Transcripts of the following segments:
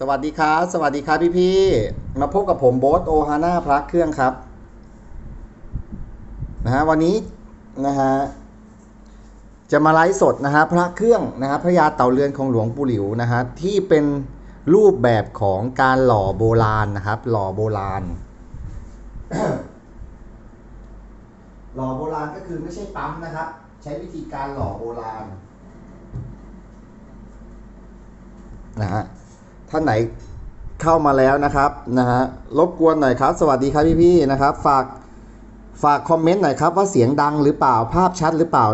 สวัสดีครับ สวัสดีครับพี่พี่มาพบกับผมโบ๊ทโอฮาน่าพระเครื่องครับนะฮะวันนี้นะฮะจะมาไลฟ์สดนะฮะพระเครื่องนะฮะพระยาเต่าเรือนของหลวงปู่หลิวนะฮะที่เป็นรูปแบบของการหล่อโบราณนะครับ หล่อโบราณ หล่อโบราณก็คือไม่ใช่ปั๊มนะครับ ใช้วิธีการหล่อโบราณนะฮะ ท่านไหนเข้ามาแล้วนะครับนะฮะรบกวนหน่อยครับ สวัสดีครับพี่ๆนะครับ ฝากฝากคอมเมนต์หน่อยครับว่าเสียงดังหรือเปล่าภาพชัดหรือเปล่า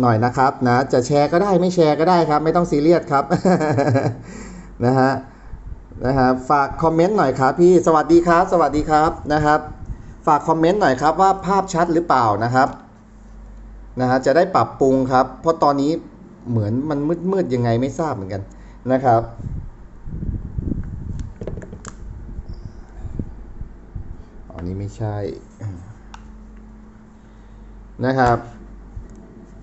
หน่อยนะครับนะจะแชร์ก็ได้ไม่แชร์ก็ได้ครับ ไม่ต้องซีเรียสครับนะฮะนะฮะฝากคอมเมนต์หน่อยครับพี่สวัสดีครับสวัสดีครับนะครับ ฝากคอมเมนต์หน่อยครับว่าภาพชัดหรือเปล่านะครับนะฮะจะได้ปรับปรุงครับ เพราะตอนนี้เหมือนมันมืดๆยังไงไม่ทราบเหมือนกันนะครับ อันนี้ไม่ใช่ นะครับ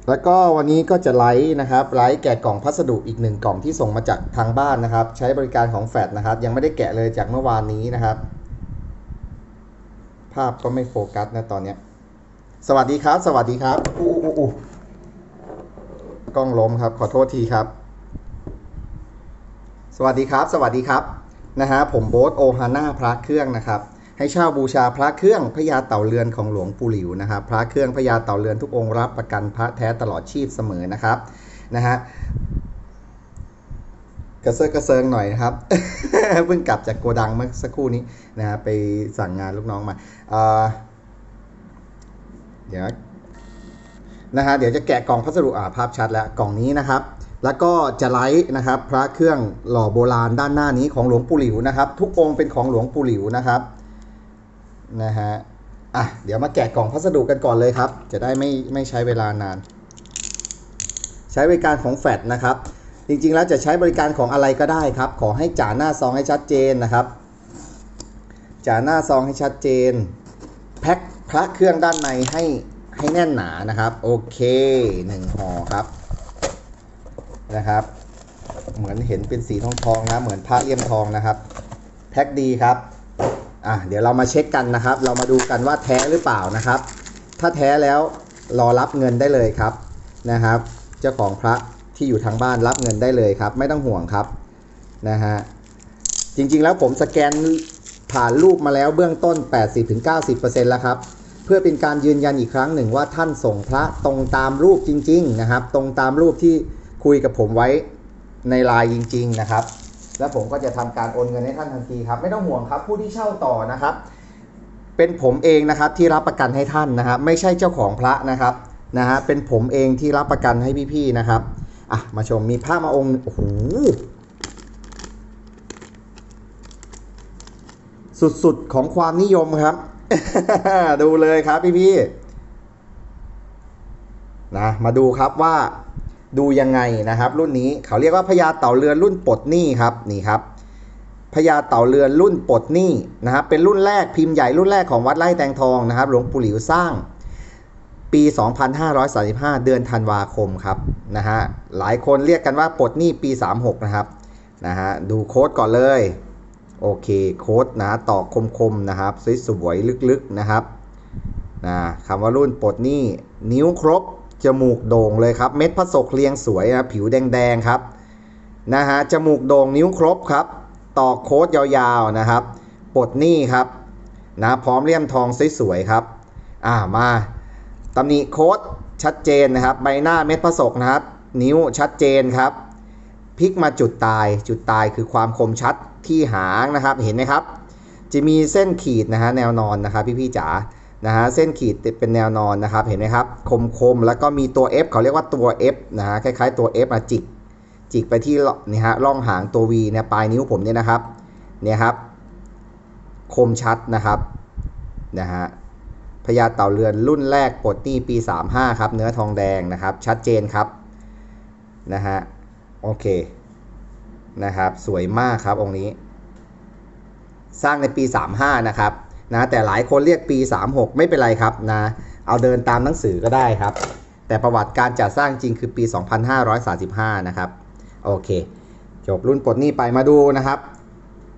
แล้วก็วันนี้ก็จะไลฟ์นะครับ ไลฟ์แกะกล่องพัสดุอีกหนึ่งกล่องที่ส่งมาจากทางบ้านนะครับ ใช้บริการของแฟดนะครับ ยังไม่ได้แกะเลยจากเมื่อวานนี้นะครับ ภาพก็ไม่โฟกัสนะตอนเนี้ย สวัสดีครับ สวัสดีครับอู้อู้อู้กล้องล้มครับ ขอโทษทีครับ สวัสดีครับ สวัสดีครับนะฮะผมโบ๊ทโอฮาน่าพระเครื่องนะครับ ให้เช่าบูชาพระเครื่องพญาเต่าเรือนของหลวงปู่หลิวนะครับ พระเครื่องพญาเต่าเรือนทุกองค์รับประกันพระแท้ตลอดชีพเสมอนะครับนะฮะกระเซาะกระเซิงหน่อยนะครับเพิ่งกลับจากโกดังเมื่อสักครู่นี้นะฮะไปสั่งงานลูกน้องมาเดี๋ยวนะฮะเดี๋ยวจะแกะกล่องพัสดุอ่าภาพชัดแล้วกล่องนี้นะครับ แล้วก็จะไลฟ์นะครับ พระเครื่องหล่อโบราณด้านหน้านี้ของหลวงปู่หลิวนะครับ ทุกองค์เป็นของหลวงปู่หลิวนะครับ นะฮะ อะ เดี๋ยวมาแกะกล่องพัสดุกันก่อนเลยครับ จะได้ไม่ไม่ใช้เวลานาน ใช้บริการของแฟดนะครับ จริงๆแล้วจะใช้บริการของอะไรก็ได้ครับ ขอให้จ่าหน้าซองให้ชัดเจนนะครับ จ่าหน้าซองให้ชัดเจน แพ็คพระเครื่องด้านในให้ให้แน่นหนานะครับ โอเคหนึ่งห่อครับ นะครับ เหมือนเห็นเป็นสีทองทองๆนะ เหมือนพระเลี่ยมทองนะครับ แพ็คดีครับ อะเดี๋ยวเรามาเช็คกันนะครับ เรามาดูกันว่าแท้หรือเปล่านะครับ ถ้าแท้แล้วรอรับเงินได้เลยครับนะครับ เจ้าของพระที่อยู่ทางบ้านรับเงินได้เลยครับ ไม่ต้องห่วงครับนะฮะจริงๆแล้วผมสแกนผ่านรูปมาแล้วเบื้องต้น 80-90%แล้วครับเพื่อเป็นการยืนยันอีกครั้งหนึ่งว่าท่านส่งพระตรงตามรูปจริง ๆ นะครับ ตรงตามรูปที่คุยกับผมไว้ในไลน์จริง ๆ นะครับ แล้วผมก็จะทำการโอนเงินให้ท่านทันทีครับไม่ต้องห่วงครับ ผู้ที่เช่าต่อนะครับ เป็นผมเองนะครับที่รับประกันให้ท่านนะครับไม่ใช่เจ้าของพระนะครับนะฮะเป็นผมเองที่รับประกันให้พี่ๆนะครับอะมาชมมีผ้ามาองค์โอ้โหสุดๆของความนิยมครับ ดูเลยครับพี่ๆนะมาดูครับว่า ดูยังไงนะครับ รุ่นนี้เขาเรียกว่าพญาเต่าเรือนรุ่นปลดหนี้ครับนี่ครับพญาเต่าเรือนรุ่นปลดหนี้นะครับ เป็นรุ่นแรกพิมพ์ใหญ่รุ่นแรกของวัดไร่แตงทองนะครับหลวงปู่หลิวสร้าง ปี 2535 เดือนธันวาคมครับนะฮะหลายคนเรียกกันว่าปลดหนี้ปี 36 นะครับนะฮะดูโค้ดก่อนเลยโอเคโค้ดนะตอกคมๆนะครับสวยๆลึกๆนะครับนะคำว่ารุ่นปลดหนี้นิ้วครบ จมูกโด่งเลยครับ เม็ดพระศกเรียงสวยนะผิวแดงๆครับนะฮะจมูกโด่งนิ้วครบครับ ต่อโค้ดยาวๆนะครับปลดหนี้ครับนะพร้อมเลี่ยมทองสวยๆครับอ่ามาตำหนิโค้ดชัดเจนนะครับ ใบหน้าเม็ดพระศกนะครับ นิ้วชัดเจนครับพลิกมาจุดตายจุดตายคือความคมชัดที่หางนะครับเห็นไหมครับ จะมีเส้นขีดนะฮะแนวนอนนะครับพี่ๆจ๋า นะฮะเส้นขีดเป็นแนวนอนนะครับเห็นไหมครับคมๆแล้วก็มีตัว F เขาเรียกว่าตัว F นะฮะคล้ายๆตัว F มาจิกจิกไปที่นี่ฮะร่องหางตัว V เนี่ยปลายนิ้วผมเนี่ยนะครับเนี่ยครับคมชัดนะครับนะฮะพญาเต่าเรือนรุ่นแรกปลดหนี้ปี 35 ครับ เนื้อทองแดงนะครับ ชัดเจนครับนะฮะโอเคนะครับ สวยมากครับองค์นี้ สร้างในปี 35 นะครับ นะแต่หลายคนเรียกปี 36 ไม่เป็นไรครับนะเอาเดินตามหนังสือก็ได้ครับ แต่ประวัติการจัดสร้างจริงคือปี 2535 นะครับโอเค จบรุ่นปลดหนี้ไปมาดูนะครับ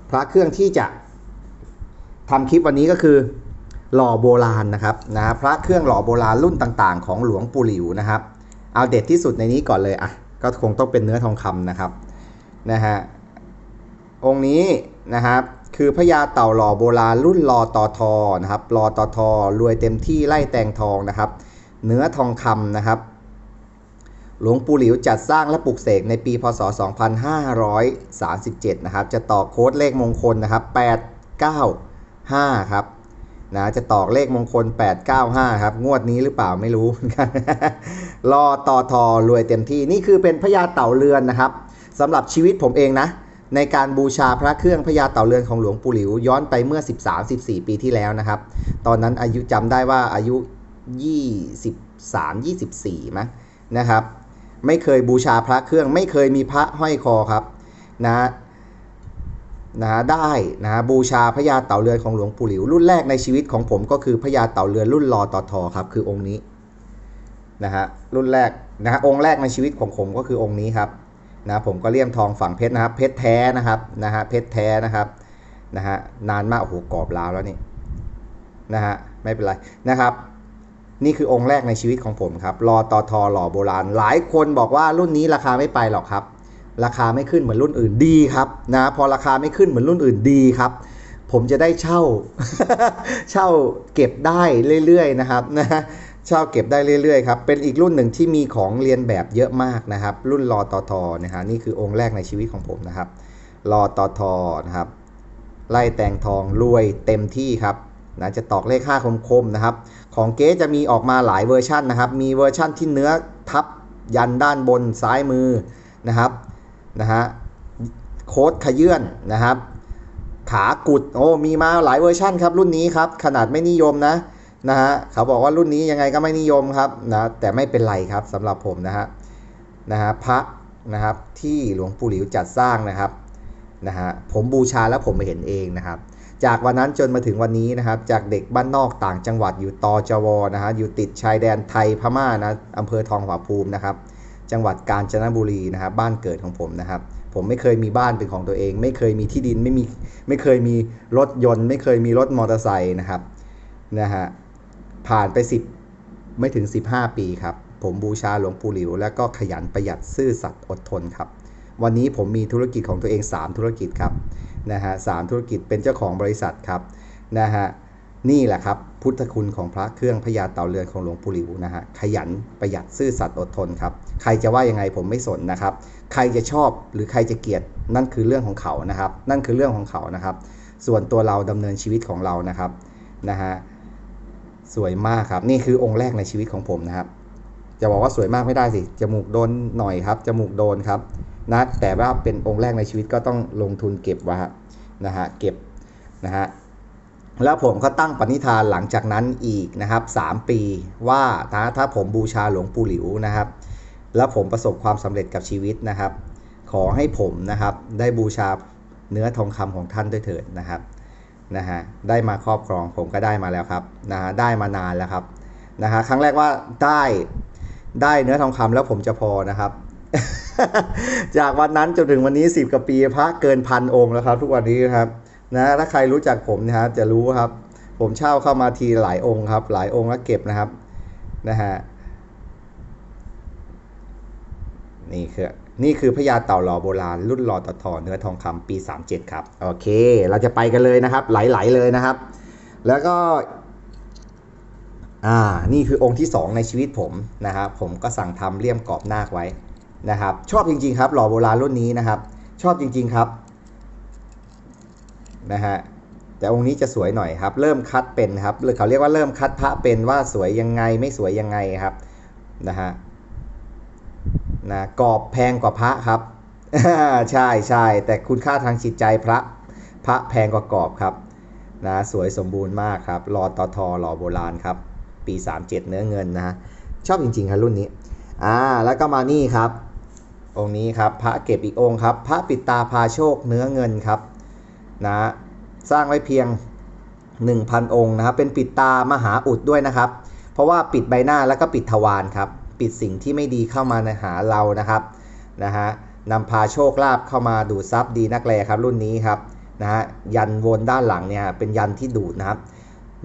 พระเครื่องที่จะทำคลิปวันนี้ก็คือหล่อโบราณนะครับนะพระเครื่องหล่อโบราณรุ่นต่างๆ ของหลวงปู่หลิวนะครับ เอาเด็ดที่สุดในนี้ก่อนเลยอะก็คงต้องเป็นเนื้อทองคำนะครับนะฮะองค์นี้นะครับ คือพญาเต่าหล่อโบราณรุ่นรอตอทอนะครับรอตอทอรวยเต็มที่ไล่แตงทองนะครับ เนื้อทองคำนะครับ หลวงปู่หลิวจัดสร้างและปลุกเสกในปีพศ 2537 นะครับ จะต่อโค้ดเลขมงคลนะครับ 895 ครับนะจะตอกเลขมงคล 895 ครับ งวดนี้หรือเปล่าไม่รู้เหมือนกันรอต่อทอรวยเต็มที่นี่คือเป็นพญาเต่าเรือนนะครับสำหรับชีวิตผมเองนะ ในการบูชาพระเครื่องพญาเต่าเรือนของหลวงปู่หลิว ย้อนไปเมื่อ 13-14 ปีที่แล้วนะครับ ตอนนั้นอายุจำได้ว่าอายุ 23-24มั้งนะครับ ไม่เคยบูชาพระเครื่อง ไม่เคยมีพระห้อยคอครับนะนะได้นะบูชาพญาเต่าเรือนของหลวงปู่หลิว รุ่นแรกในชีวิตของผมก็คือพญาเต่าเรือนรุ่นรอต่อทอครับ คือองค์นี้นะฮะรุ่นแรกนะฮะองค์แรกในชีวิตของผมก็คือองค์นี้ครับ นะผมก็เลี่ยมทองฝั่งเพชรนะครับ เพชรแท้นะครับนะฮะเพชรแท้นะครับนะฮะนานมากโอ้โหกรอบล้าวแล้วนี่นะฮะไม่เป็นไรนะครับ นี่คือองค์แรกในชีวิตของผมครับรอตอทอหล่อโบราณ หลายคนบอกว่ารุ่นนี้ราคาไม่ไปหรอกครับ ราคาไม่ขึ้นเหมือนรุ่นอื่นดีครับนะพอราคาไม่ขึ้นเหมือนรุ่นอื่นดีครับผมจะได้เช่า เช่าเก็บได้เรื่อยๆนะครับนะ เช่าเก็บได้เรื่อยๆครับเป็นอีกรุ่นหนึ่งที่มีของเรียนแบบเยอะมากนะครับ รุ่นรอตอทอนะฮะนี่คือองค์แรกในชีวิตของผมนะครับรอตอทอนะครับไล่แตงทองรวยเต็มที่ครับนะจะตอกเลข5คมๆนะครับ ของเก๊จะมีออกมาหลายเวอร์ชันนะครับ มีเวอร์ชันที่เนื้อทับยันด้านบนซ้ายมือนะครับนะฮะโค้ดขยื่นนะครับ ขากุดโอ้มีมาหลายเวอร์ชันครับรุ่นนี้ครับขนาดไม่นิยมนะ นะฮะเขาบอกว่ารุ่นนี้ยังไงก็ไม่นิยมครับนะแต่ไม่เป็นไรครับสำหรับผมนะฮะนะฮะพระนะครับที่หลวงปู่หลิวจัดสร้างนะครับนะฮะผมบูชาแล้วผมไปเห็นเองนะครับ จากวันนั้นจนมาถึงวันนี้นะครับ จากเด็กบ้านนอกต่างจังหวัดอยู่ตอจวนะฮะอยู่ติดชายแดนไทยพม่านะอำเภอทองผาภูมินะครับ จังหวัดกาญจนบุรีนะครับ บ้านเกิดของผมนะครับผมไม่เคยมีบ้านเป็นของตัวเอง ไม่เคยมีที่ดินไม่มีไม่เคยมีรถยนต์ ไม่เคยมีรถมอเตอร์ไซค์นะครับนะฮะ ผ่านไป 10 ไม่ถึง 15 ปีครับ ผมบูชาหลวงปู่หลิว แล้วก็ขยันประหยัดซื่อสัตย์อดทนครับ วันนี้ผมมีธุรกิจของตัวเอง 3 ธุรกิจครับนะฮะสามธุรกิจเป็นเจ้าของบริษัทครับนะฮะนี่แหละครับ พุทธคุณของพระเครื่องพญาเต่าเรือนของหลวงปู่หลิวนะฮะขยันประหยัดซื่อสัตย์อดทนครับ ใครจะว่ายังไงผมไม่สนนะครับ ใครจะชอบหรือใครจะเกลียดนั่นคือเรื่องของเขานะครับ นั่นคือเรื่องของเขานะครับ ส่วนตัวเราดำเนินชีวิตของเรานะครับนะฮะ สวยมากครับ นี่คือองค์แรกในชีวิตของผมนะครับ จะบอกว่าสวยมากไม่ได้สิ จมูกโดนหน่อยครับ จมูกโดนครับนะแต่ว่าเป็นองค์แรกในชีวิตก็ต้องลงทุนเก็บว้ครับนะฮะเก็บนะฮะแล้วผมก็ตั้งปณิธานหลังจากนั้นอีกนะครับ 3 ปีว่าถ้าถ้าผมบูชาหลวงปู่หลิวนะครับ แล้วผมประสบความสำเร็จกับชีวิตนะครับ ขอให้ผมนะครับได้บูชาเนื้อทองคำของท่านด้วยเถิดนะครับ นะฮะได้มาครอบครองผมก็ได้มาแล้วครับนะฮะได้มานานแล้วครับนะฮะครั้งแรกว่าได้ได้เนื้อทองคำแล้วผมจะพอนะครับ จากวันนั้นจนถึงวันนี้ 10กว่าปีพระเกินพันองค์แล้วครับ ทุกวันนี้ครับนะถ้าใครรู้จักผมนะฮะจะรู้ครับ ผมเช่าเข้ามาทีหลายองค์ครับ หลายองค์แล้วเก็บนะครับนะฮะนี่คือ นี่คือพญาเต่าหล่อโบราณรุ่นหล่อต่อทอเนื้อทองคำปี 37 ครับ โอเค เราจะไปกันเลยนะครับ ไหลๆเลยนะครับ แล้วก็ อ่า นี่คือองค์ที่ 2 ในชีวิตผมนะครับ ผมก็สั่งทำเลี่ยมกรอบนาคไว้นะครับ ชอบจริง ๆ ครับ หล่อโบราณรุ่นนี้นะครับ ชอบจริง ๆ ครับ นะฮะแต่องค์นี้จะสวยหน่อยครับ เริ่มคัดเป็นครับหรือเขาเรียกว่าเริ่มคัดพระเป็นว่าสวยยังไงไม่สวยยังไงครับนะฮะ นะกรอบแพงกว่าพระครับ ใช่ใช่แต่คุณค่าทางจิตใจพระพระแพงกว่ากรอบครับนะสวยสมบูรณ์มากครับรอตอทอหล่อโบราณครับ ปี 37 เนื้อเงินนะฮะชอบจริงๆครับรุ่นนี้อ่าแล้วก็มานี่ครับ องค์นี้ครับพระเก็บอีกองค์ครับ พระปิดตาพาโชคเนื้อเงินครับนะสร้างไว้เพียง 1,000 องค์นะครับเป็นปิดตามหาอุดด้วยนะครับ เพราะว่าปิดใบหน้าแล้วก็ปิดทวารครับ ปิดสิ่งที่ไม่ดีเข้ามาในหาเรานะครับนะฮะนำพาโชคลาภเข้ามาดูดซับดีนักแลครับรุ่นนี้ครับนะฮะยันวนด้านหลังเนี่ยเป็นยันที่ดูดนะครับ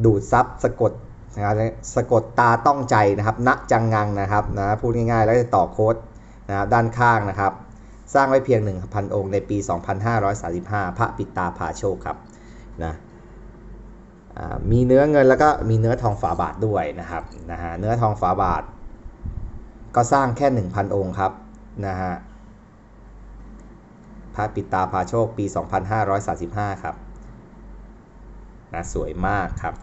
ดูดซับสะกดนะสะกดตาต้องใจนะครับณจังงังนะครับนะพูดง่ายๆ แล้วจะต่อโค้ดนะด้านข้างนะครับ สร้างไว้เพียง 1,000 องค์ในปี 2535 พระปิดตาผาโชคครับนะอ่ามีเนื้อเงินแล้วก็มีเนื้อทองฝาบาทด้วยนะครับนะฮะเนื้อทองฝาบาท ก็สร้างแค่ 1,000 องค์ครับนะฮะพระปิตาผาโชคปี 2535 ครับนะสวยมากครับ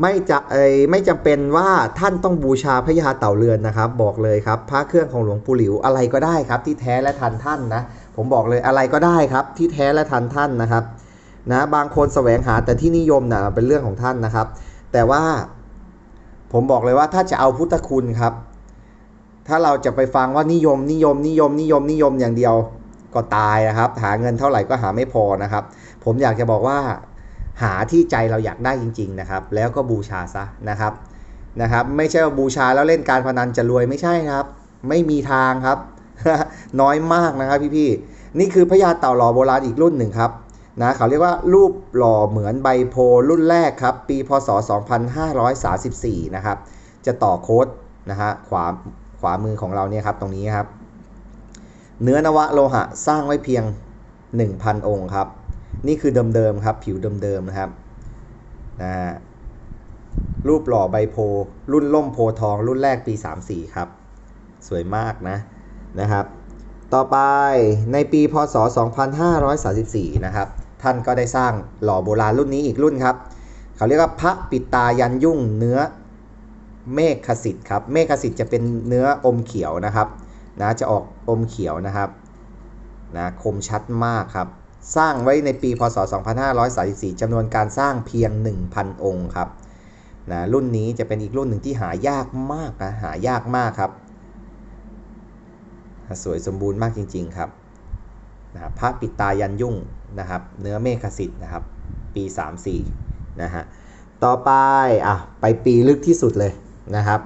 ไม่จะเอยไม่จำเป็นว่าท่านต้องบูชาพระยาเต่าเรือนนะครับ บอกเลยครับพระเครื่องของหลวงปู่หลิวอะไรก็ได้ครับ ที่แท้และทันท่านนะผมบอกเลยอะไรก็ได้ครับ ที่แท้และทันท่านนะครับนะบางคนแสวงหาแต่ที่นิยมนะเป็นเรื่องของท่านนะครับ แต่ว่าผมบอกเลยว่าถ้าจะเอาพุทธคุณครับ ถ้าเราจะไปฟังว่านิยมนิยมนิยมนิยมนิยมอย่างเดียวก็ตายนะครับ หาเงินเท่าไหร่ก็หาไม่พอนะครับ ผมอยากจะบอกว่าหาที่ใจเราอยากได้จริง ๆนะครับ แล้วก็บูชาซะนะครับนะครับ ไม่ใช่ว่าบูชาแล้วเล่นการพนันจะรวยไม่ใช่ครับ ไม่มีทางครับ น้อยมากนะครับพี่ๆนี่คือพญาเต่าหล่อโบราณอีกรุ่นหนึ่งครับนะเขาเรียกว่ารูปหล่อเหมือนใบโพรุ่นแรกครับ ปีพศ 2534 นะครับ จะต่อโค้ดนะฮะขวา ขวามือของเราเนี่ยครับตรงนี้ครับ เนื้อนวะโลหะสร้างไว้เพียง 1,000 องค์ครับ นี่คือเดิมๆครับผิวเดิมๆนะครับนะฮะรูปหล่อใบโพ รุ่นล่มโพทอง รุ่นแรกปี 34 ครับ สวยมากนะนะครับ ต่อไปในปีพศ 2534 นะครับ ท่านก็ได้สร้างหล่อโบราณรุ่นนี้อีกรุ่นครับ เขาเรียกว่าพระปิตายันยุ่งเนื้อ เมฆขสิทธิ์ครับเมฆขสิทธิ์จะเป็นเนื้ออมเขียวนะครับนะจะออกอมเขียวนะครับนะคมชัดมากครับ สร้างไว้ในปีพศ 2534จำนวนการสร้างเพียง 1,000 องค์ครับนะรุ่นนี้จะเป็นอีกรุ่นหนึ่งที่หายากมากนะหายากมากครับ สวยสมบูรณ์มากจริง ๆครับนะพระปิตายันยุ่งนะครับ เนื้อเมฆสิทธิ์นะครับ ปี 34นะฮะต่อไปอะไปปีลึกที่สุดเลย นะครับ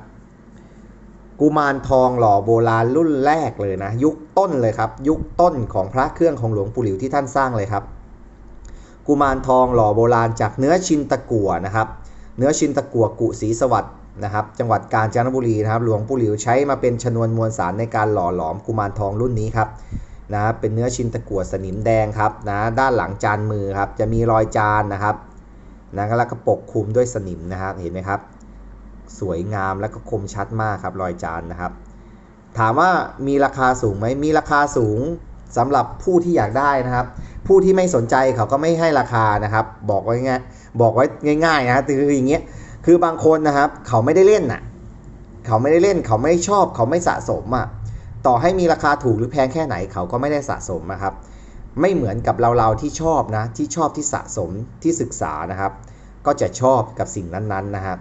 กุมารทองหล่อโบราณรุ่นแรกเลยนะ ยุคต้นเลยครับ ยุคต้นของพระเครื่องของหลวงปู่หลิวที่ท่านสร้างเลยครับ กุมารทองหล่อโบราณจากเนื้อชินตะกัวนะครับ เนื้อชินตะกัวกุศรีสวัสดนะครับจังหวัดกาญจนบุรีนะครับหลวงปู่หลิวใช้มาเป็นชนวนมวลสารในการหล่อหลอมกุมารทองรุ่นนี้ครับนะเป็นเนื้อชินตะกัวสนิมแดงครับนะด้านหลังจานมือครับจะมีรอยจานนะครับนะแล้วก็ปกคลุมด้วยสนิมนะครับเห็นไหมครับ สวยงามและก็คมชัดมากครับรอยจานนะครับ ถามว่ามีราคาสูงไหมมีราคาสูงสำหรับผู้ที่อยากได้นะครับ ผู้ที่ไม่สนใจเขาก็ไม่ให้ราคานะครับ บอกไว้ง่ายบอกไว้ง่ายๆนะคืออย่างเงี้ยคือบางคนนะครับ เขาไม่ได้เล่นน่ะเขาไม่ได้เล่น เขาไม่ชอบ เขาไม่สะสมอะต่อให้มีราคาถูกหรือแพงแค่ไหนเขาก็ไม่ได้สะสมนะครับ ไม่เหมือนกับเราๆที่ชอบนะที่ชอบที่สะสมที่ศึกษานะครับ ก็จะชอบกับสิ่งนั้นๆนะครับ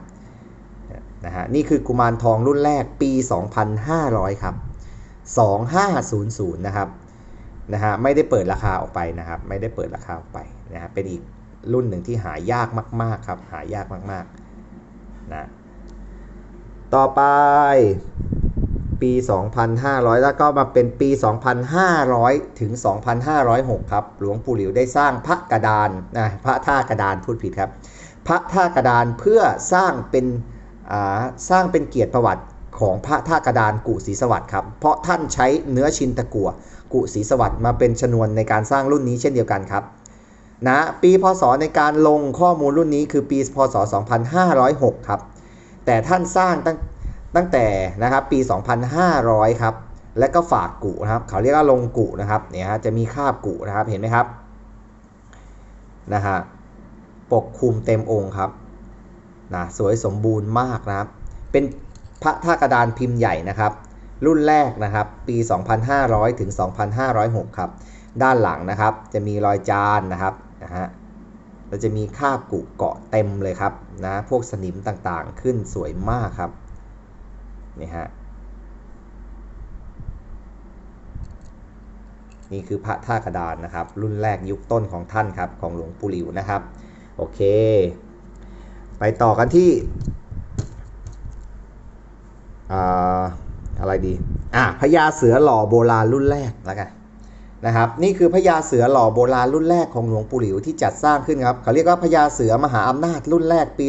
นะฮะนี่คือกุมารทองรุ่นแรกปี 2500 ครับ 2500 นะครับนะฮะไม่ได้เปิดราคาออกไปนะครับ ไม่ได้เปิดราคาออกไปนะฮะเป็นอีกรุ่นหนึ่งที่หายากมาก ๆ ครับ หายากมากๆนะต่อไปปี 2500 แล้วก็มาเป็นปี 2500 ถึง 2506 ครับ หลวงปู่หลิวได้สร้างพระกระดานนะพระท่ากระดานพูดผิดครับ พระท่ากระดานเพื่อสร้างเป็น สร้างเป็นเกียรติประวัติของพระท่ากระดานกุศรีสวัสดิ์ครับ เพราะท่านใช้เนื้อชินตะกัวกุศรีสวัสดิ์มาเป็นชนวนในการสร้างรุ่นนี้เช่นเดียวกันครับนะปีพศในการลงข้อมูลรุ่นนี้คือปีพศ 2506 ครับ แต่ท่านสร้างตั้งตั้งแต่นะครับปี 2500 ครับ และก็ฝากกุนะครับ เขาเรียกว่าลงกุนะครับเนี่ยฮะจะมีคาบกุนะครับเห็นไหมครับนะฮะปกคลุมเต็มองค์ครับ นะสวยสมบูรณ์มากนะครับ เป็นพระท่ากระดานพิมพ์ใหญ่นะครับ รุ่นแรกนะครับ ปี 2500 ถึง 2506 ครับ ด้านหลังนะครับ จะมีรอยจานนะครับนะฮะเราจะมีคาบกุเกาะเต็มเลยครับนะพวกสนิมต่างๆ ขึ้นสวยมากครับนี่ฮะนี่คือพระท่ากระดานนะครับ รุ่นแรกยุคต้นของท่านครับ ของหลวงปู่หลิวนะครับ โอเค ไปต่อกันที่อะไรดีอะพญาเสือหล่อโบราณรุ่นแรกแล้วกันนะครับนี่คือพญาเสือหล่อโบราณรุ่นแรกของหลวงปู่หลิวที่จัดสร้างขึ้นครับเขาเรียกว่าพญาเสือมหาอำนาจรุ่นแรกปี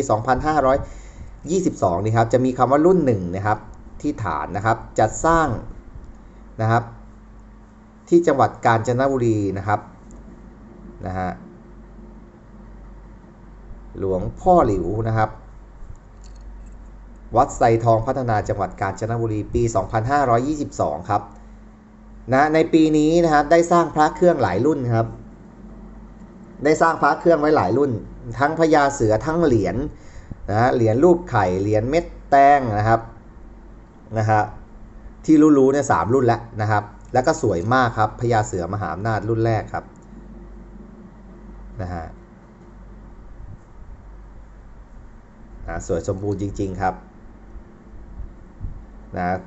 2522นี่ครับจะมีคำว่ารุ่นหนึ่งนะครับที่ฐานนะครับจัดสร้างนะครับที่จังหวัดกาญจนบุรีนะครับนะฮะ หลวงพ่อหลิวนะครับ วัดไซทองพัฒนาจังหวัดกาญจนบุรีปี 2522 ครับนะในปีนี้นะครับได้สร้างพระเครื่องหลายรุ่นครับ ได้สร้างพระเครื่องไว้หลายรุ่น ทั้งพญาเสือทั้งเหรียญนะเหรียญรูปไข่เหรียญเม็ดแตงนะครับนะฮะที่รู้ๆเนี่ยสามรุ่นแล้วนะครับ แล้วก็สวยมากครับพญาเสือมหาอำนาจรุ่นแรกครับนะฮะ สวยสมบูรณ์จริง ๆ ครับนะ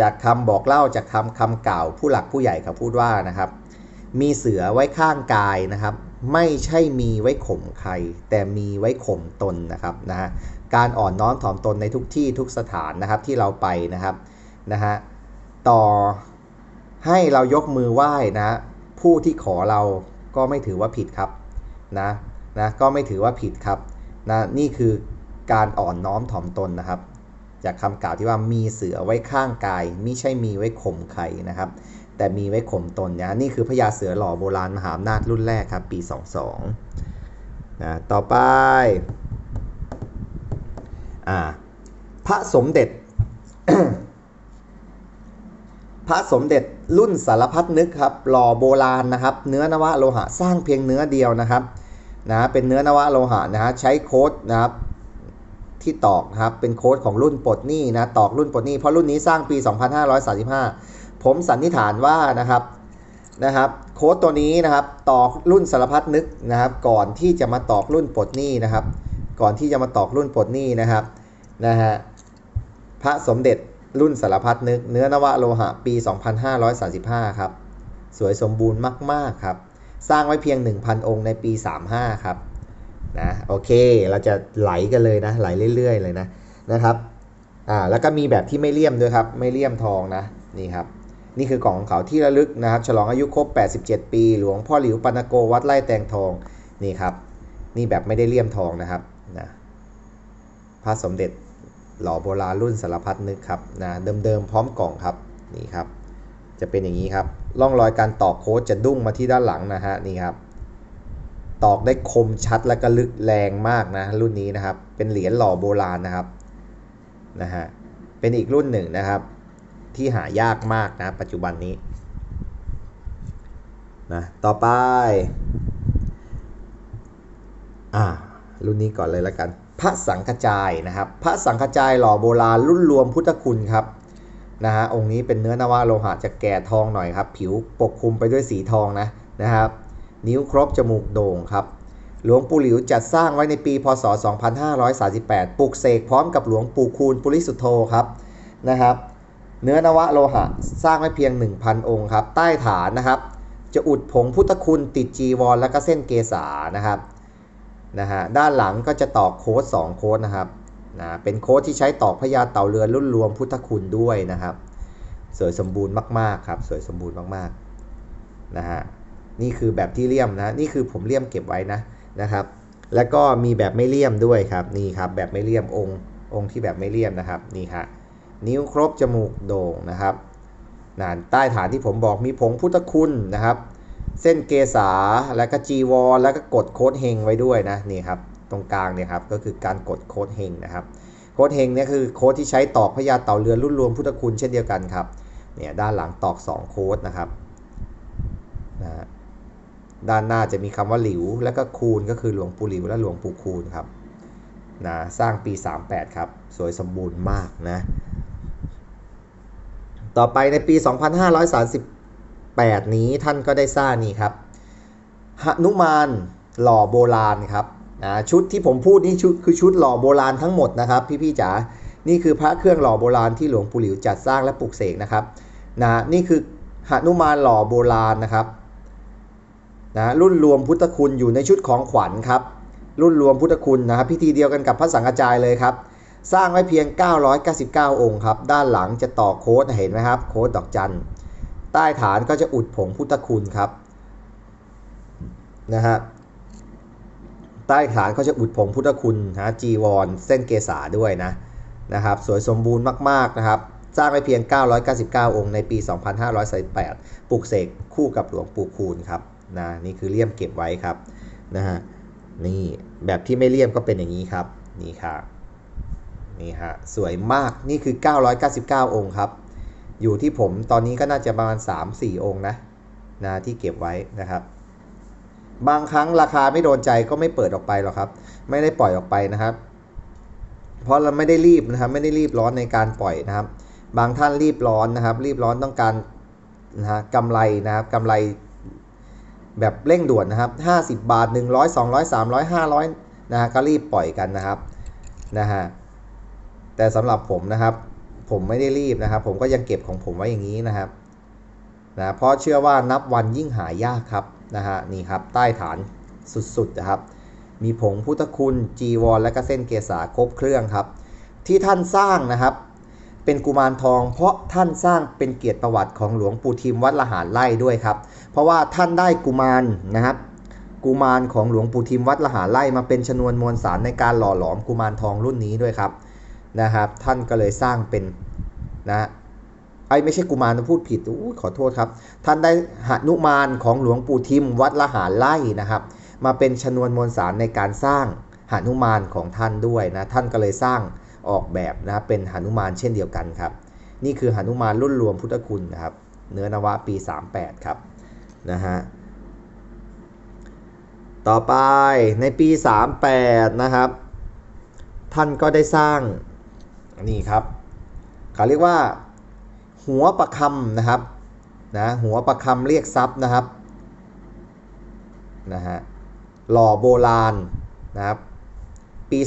จากคำบอกเล่าจากคำคำกล่าวผู้หลักผู้ใหญ่เขาพูดว่านะครับ มีเสือไว้ข้างกายนะครับ ไม่ใช่มีไว้ข่มใคร แต่มีไว้ข่มตนนะครับนะฮะการอ่อนน้อมถ่อมตนในทุกที่ทุกสถานนะครับที่เราไปนะครับนะฮะต่อให้เรายกมือไหว้นะผู้ที่ขอเราก็ไม่ถือว่าผิดครับนะนะก็ไม่ถือว่าผิดครับ นะนี่คือการอ่อนน้อมถ่อมตนนะครับ จากคำกล่าวที่ว่ามีเสือไว้ข้างกายไม่ใช่มีไว้ข่มใครนะครับ แต่มีไว้ข่มตนนะนี่คือพญาเสือหล่อโบราณมหาอำนาจรุ่นแรกครับปี 22นะต่อไปอ่าพระสมเด็จ พระสมเด็จรุ่นสารพัดนึกครับหล่อโบราณนะครับ เนื้อนวะโลหะสร้างเพียงเนื้อเดียวนะครับ นะเป็นเนื้อนวะโลหะนะฮะใช้โค้ดนะครับที่ตอกครับเป็นโค้ดของรุ่นปลดหนี้นะตอกรุ่นปลดหนี้เพราะรุ่นนี้สร้างปี 2535 ผมสันนิษฐานว่านะครับนะครับโค้ดตัวนี้นะครับตอกรุ่นสารพัดนึกนะครับ ก่อนที่จะมาตอกรุ่นปลดหนี้นะครับ ก่อนที่จะมาตอกรุ่นปลดหนี้นะครับนะฮะพระสมเด็จรุ่นสารพัดนึก เนื้อนวะโลหะปี 2535 ครับ สวยสมบูรณ์มาก ๆ ครับ สร้างไว้เพียง 1,000 องค์ในปี 35 ครับนะโอเคเราจะไหลกันเลยนะไหลเรื่อย ๆ เลยนะนะครับอ่าแล้วก็มีแบบที่ไม่เลี่ยมด้วยครับไม่เลี่ยมทองนะนี่ครับนี่คือกล่องของเขาที่ระลึกนะครับ ฉลองอายุครบ 87 ปี หลวงพ่อหลิวปานโกวัดไร่แตงทองนี่ครับนี่แบบไม่ได้เลี่ยมทองนะครับนะพระสมเด็จหล่อโบราณรุ่นสารพัดนึกครับนะเดิมๆพร้อมกล่องครับนี่ครับ จะเป็นอย่างนี้ครับร่องรอยการตอกโค้ดจะดุ้งมาที่ด้านหลังนะฮะนี่ครับตอกได้คมชัดและก็ลึกแรงมากนะรุ่นนี้นะครับ เป็นเหรียญหล่อโบราณนะครับนะฮะเป็นอีกรุ่นหนึ่งนะครับ ที่หายากมากนะปัจจุบันนี้นะต่อไปอ่ารุ่นนี้ก่อนเลยแล้วกัน พระสังฆจายนะครับ พระสังฆจายหล่อโบราณรุ่นรวมพุทธคุณครับ นะฮะองค์นี้เป็นเนื้อนวะโลหะจะแก่ทองหน่อยครับ ผิวปกคลุมไปด้วยสีทองนะนะครับ นิ้วครบจมูกโด่งครับหลวงปู่หลิวจัดสร้างไว้ในปี พศ 2538 ปลุกเสกพร้อมกับหลวงปู่คูณปุริสุทโธครับนะครับ เนื้อนวะโลหะสร้างไว้เพียง 1,000 องค์ครับ ใต้ฐานนะครับ จะอุดผงพุทธคุณติดจีวร และก็เส้นเกษานะครับนะฮะด้านหลังก็จะตอกโค้ด2โค้ดนะครับ นะเป็นโค้ดที่ใช้ตอกพญาเต่าเรือนรุ่นรวมพุทธคุณด้วยนะครับ สวยสมบูรณ์มากๆครับ สวยสมบูรณ์มากๆนะฮะนี่คือแบบที่เลี่ยมนะนี่คือผมเลี่ยมเก็บไว้นะนะครับ แล้วก็มีแบบไม่เลี่ยมด้วยครับนี่ครับแบบไม่เลี่ยมองค์องค์ที่แบบไม่เลี่ยมนะครับนี่ครับนิ้วครบจมูกโด่งนะครับนานใต้ฐานที่ผมบอกมีผงพุทธคุณนะครับ เส้นเกษาแล้วก็จีวรแล้วก็กดโค้ดเฮงไว้ด้วยนะนี่ครับ ตรงกลางเนี่ยครับก็คือการกดโค้ดเฮงนะครับโค้ดเฮงเนี่ยคือโค้ดที่ใช้ตอกพญาเต่าเรือนรุ่นรวมพุทธคุณเช่นเดียวกันครับเนี่ยด้านหลังตอก 2 โค้ดนะครับนะด้านหน้าจะมีคำว่าหลิว แล้วก็คูณก็คือหลวงปู่หลิวและหลวงปู่คูณครับนะสร้างปี 38 ครับ สวยสมบูรณ์มากนะต่อไปในปี 2538 นี้ท่านก็ได้สร้างนี่ครับหนุมานหล่อโบราณครับ นะชุดที่ผมพูดนี่ชุดคือชุดหล่อโบราณทั้งหมดนะครับ พี่ๆจ๋านี่คือพระเครื่องหล่อโบราณที่หลวงปู่หลิวจัดสร้างและปลุกเสกนะครับนะนี่คือหนุมานหล่อโบราณนะครับนะรุ่นรวมพุทธคุณอยู่ในชุดของขวัญครับ รุ่นรวมพุทธคุณนะครับ พิธีเดียวกันกับพระสังฆจายเลยครับ สร้างไว้เพียง 999 องค์ครับ ด้านหลังจะต่อโค้ดเห็นไหมครับ โค้ดดอกจันใต้ฐานก็จะอุดผงพุทธคุณครับนะฮะ ใต้ฐานก็จะอุดผงพุทธคุณนะจีวร เส้นเกษาด้วยนะนะครับสวยสมบูรณ์มากๆนะครับสร้างไปเพียง 999 องค์ในปี 2538ปลูกเสกคู่กับหลวงปู่คูณครับนะนี่คือเลี่ยมเก็บไว้ครับนะฮะนี่แบบที่ไม่เลี่ยมก็เป็นอย่างนี้ครับนี่ครับนี่ฮะสวยมากนี่คือ 999 องค์ครับ อยู่ที่ผมตอนนี้ก็น่าจะประมาณ 3-4 องค์นะนะที่เก็บไว้นะครับ บางครั้งราคาไม่โดนใจก็ไม่เปิดออกไปหรอกครับ ไม่ได้ปล่อยออกไปนะครับ เพราะเราไม่ได้รีบนะครับ ไม่ได้รีบร้อนในการปล่อยนะครับ บางท่านรีบร้อนนะครับ รีบร้อนต้องการนะฮะกำไรนะครับกำไรแบบเร่งด่วนนะครับ 50 บาท 100 200 300 500นะฮะก็รีบปล่อยกันนะครับนะฮะแต่สำหรับผมนะครับ ผมไม่ได้รีบนะครับ ผมก็ยังเก็บของผมไว้อย่างนี้นะครับนะเพราะเชื่อว่านับวันยิ่งหายากครับ นะฮะนี่ครับใต้ฐานสุดๆนะครับ มีผงพุทธคุณจีวรและก็เส้นเกษาครบเครื่องครับ ที่ท่านสร้างนะครับ เป็นกุมารทอง เพราะท่านสร้างเป็นเกียรติประวัติของหลวงปู่ทิมวัดละหารไร่ด้วยครับ เพราะว่าท่านได้กุมารนะครับกุมารของหลวงปู่ทิมวัดละหารไร่มาเป็นชนวนมวลสารในการหล่อหลอมกุมารทองรุ่นนี้ด้วยครับนะครับ ท่านก็เลยสร้างเป็นนะ ไอ้ไม่ใช่กุมารนะพูดผิดอู้ขอโทษครับ ท่านได้หนุมานของหลวงปู่ทิมวัดละหารไร่นะครับ มาเป็นชนวนมวลสารในการสร้างหนุมานของท่านด้วยนะ ท่านก็เลยสร้างออกแบบนะเป็นหนุมานเช่นเดียวกันครับ นี่คือหนุมานรุ่นรวมพุทธคุณนะครับ เนื้อนวะปี 38 ครับนะฮะต่อไปในปี 38 นะครับ ท่านก็ได้สร้างนี่ครับเขาเรียกว่า หัวประคำนะครับนะหัวประคำเรียกทรัพย์นะครับนะฮะหล่อโบราณนะครับปี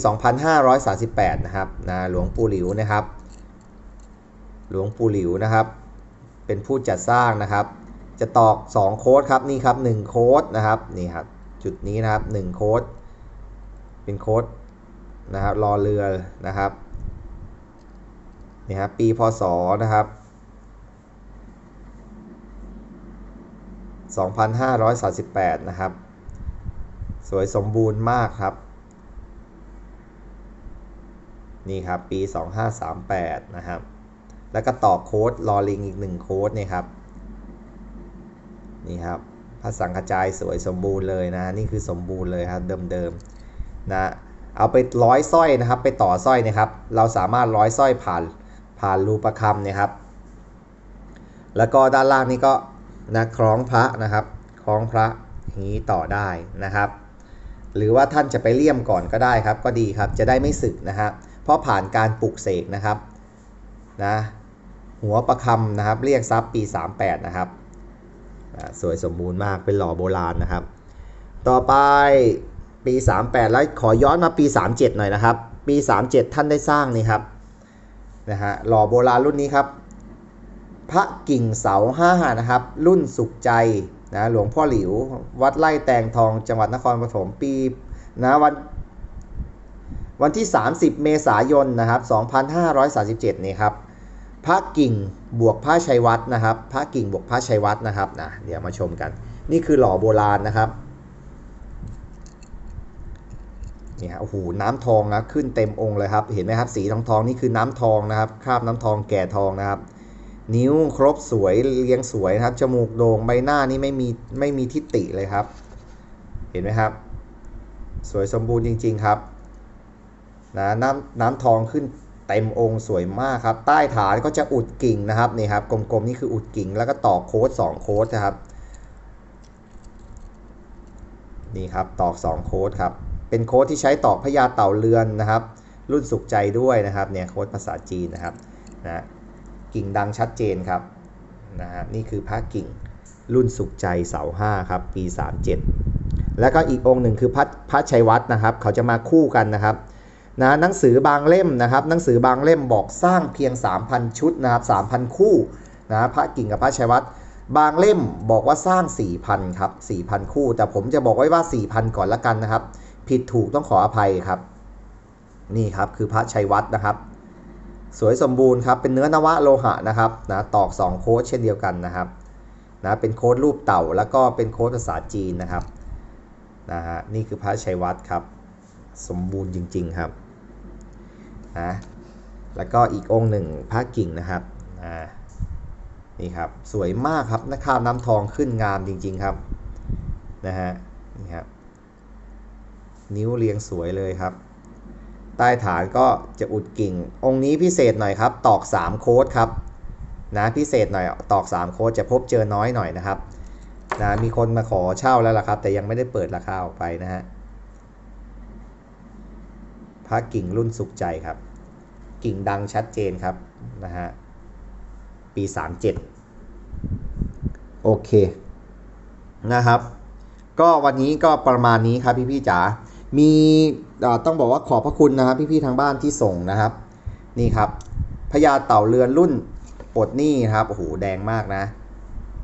2538 นะครับนะหลวงปู่หลิวนะครับ หลวงปู่หลิวนะครับ เป็นผู้จัดสร้างนะครับ จะตอก 2 โค้ดครับนี่ครับ 1 โค้ดนะครับนี่ครับจุดนี้นะครับ 1 โค้ดเป็นโค้ดนะครับรอเรือนะครับนี่ครับปีพศนะครับ 2538 นะครับ สวยสมบูรณ์มากครับ นี่ครับปี 2538 นะครับ แล้วก็ต่อโค้ดรอลิงอีก 1 โค้ดนี่ครับ นี่ครับพระสังฆจายสวยสมบูรณ์เลยนะ นี่คือสมบูรณ์เลยครับเดิมๆนะเอาไปร้อยสร้อยนะครับ ไปต่อสร้อยนะครับ เราสามารถร้อยสร้อยผ่านผ่านรูประคำเนี่ยครับ แล้วก็ด้านล่างนี้ก็ นะคล้องพระนะครับ คล้องพระอย่างนี้ต่อได้นะครับ หรือว่าท่านจะไปเลี่ยมก่อนก็ได้ครับ ก็ดีครับจะได้ไม่สึกนะครับ เพราะผ่านการปลุกเสกนะครับนะหัวประคำนะครับ เรียกทรัพย์ปี 38 นะครับสวยสมบูรณ์มากเป็นหล่อโบราณนะครับ ต่อไปปี 38 แล้วขอย้อนมาปี 37 หน่อยนะครับ ปี 37 ท่านได้สร้างนี่ครับนะฮะหล่อโบราณรุ่นนี้ครับ พระกิ่งเสาห้านะครับ รุ่นสุขใจนะหลวงพ่อหลิว วัดไร่แตงทองจังหวัดนครปฐมปีนะวันวันที่ 30 เมษายนนะครับ2537 นี่ครับ พระกิ่งบวกพระชัยวัฒนะครับ พระกิ่งบวกพระชัยวัฒนะครับนะเดี๋ยวมาชมกัน นี่คือหล่อโบราณนะครับนี่ฮะโอ้โหน้ำทองนะขึ้นเต็มองค์เลยครับ เห็นไหมครับ สีทองทองนี่คือน้ำทองนะครับ คราบน้ำทองแก่ทองนะครับ นิ้วครบสวยเรียงสวยนะครับ จมูกโด่งใบหน้านี่ไม่มีไม่มีทิฏฐิเลยครับ เห็นไหมครับ สวยสมบูรณ์จริง ๆครับนะน้ำน้ำทองขึ้นเต็มองค์สวยมากครับ ใต้ฐานก็จะอุดกิ่งนะครับนี่ครับกลมๆนี่คืออุดกิ่งแล้วก็ตอกโค้ด2โค้ดนะครับนี่ครับตอก 2 โค้ดครับ เป็นโค้ดที่ใช้ตอกพญาเต่าเรือนนะครับ รุ่นสุขใจด้วยนะครับเนี่ยโค้ดภาษาจีนนะครับนะ กิ่งดังชัดเจนครับนะฮะนี่คือพระกิ่งรุ่นสุขใจเสาห้าครับปี 37 แล้วก็อีกองค์หนึ่งคือพระพระชัยวัฒน์นะครับ เขาจะมาคู่กันนะครับนะหนังสือบางเล่มนะครับ หนังสือบางเล่มบอกสร้างเพียง 3,000 ชุดนะครับ3,000 คู่นะพระกิ่งกับพระชัยวัฒน์บางเล่มบอกว่าสร้าง 4,000ครับ4,000 คู่ แต่ผมจะบอกไว้ว่า 4,000 ก่อนละกันนะครับ ผิดถูกต้องขออภัยครับ นี่ครับคือพระชัยวัฒน์นะครับ สวยสมบูรณ์ครับ เป็นเนื้อนวะโลหะนะครับนะตอก 2 โค้ดเช่นเดียวกันนะครับนะเป็นโค้ดรูปเต่าแล้วก็เป็นโค้ดภาษาจีนนะครับนะฮะนี่คือพระชัยวัฒน์ครับ สมบูรณ์จริง ๆครับนะแล้วก็อีกองค์หนึ่งพระกิ่งนะครับอ่านี่ครับสวยมากครับนะคราบน้ำทองขึ้นงามจริง ๆครับนะฮะนี่ครับนิ้วเรียงสวยเลยครับ ใต้ฐานก็จะอุดกิ่ง องค์นี้พิเศษหน่อยครับ ตอก 3 โค้ดครับนะพิเศษหน่อยตอก 3 โค้ดจะพบเจอน้อยหน่อยนะครับนะมีคนมาขอเช่าแล้วล่ะครับ แต่ยังไม่ได้เปิดราคาออกไปนะฮะพระกิ่งรุ่นสุขใจครับ กิ่งดังชัดเจนครับนะฮะปี 37 โอเคนะครับ ก็วันนี้ก็ประมาณนี้ครับพี่ๆจ๋ามี ต้องบอกว่าขอบพระคุณนะครับพี่ๆทางบ้านที่ส่งนะครับ นี่ครับพญาเต่าเรือนรุ่นปลดหนี้ครับโอ้โหแดงมากนะ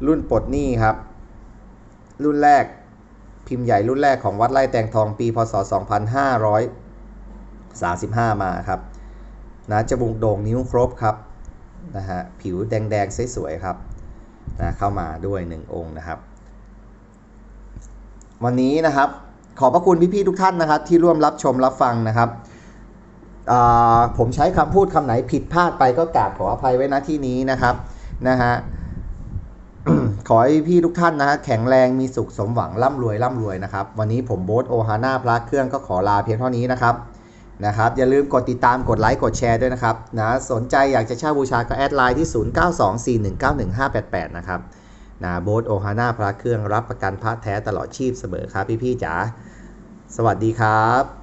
รุ่นปลดหนี้ครับ รุ่นแรกพิมพ์ใหญ่รุ่นแรกของวัดไร่แตงทองปีพศ 2535 มาครับนะจมูกโด่งนิ้วครบครับนะฮะผิวแดงๆสวยๆครับนะเข้ามาด้วย 1 องค์นะครับ วันนี้นะครับ ขอบพระคุณพี่ๆทุกท่านนะครับ ที่ร่วมรับชมรับฟังนะครับผมใช้คำพูดคำไหนผิดพลาดไปก็กราบขออภัยไว้ณที่นี้นะครับนะฮะขอให้พี่ทุกท่านนะฮะแข็งแรงมีสุขสมหวังร่ำรวยร่ำรวยนะครับ วันนี้ผมโบ๊ทโอฮาน่าพระเครื่องก็ขอลาเพียงเท่านี้นะครับนะครับ อย่าลืมกดติดตามกดไลค์กดแชร์ด้วยนะครับนะสนใจอยากจะเช่าบูชาก็แอดไลน์ที่ 0924191588 นะครับ นะโบสโอฮาน่าพระเครื่องรับประกันพระแท้ตลอดชีพเสมอครับพี่ๆจ๋าสวัสดีครับ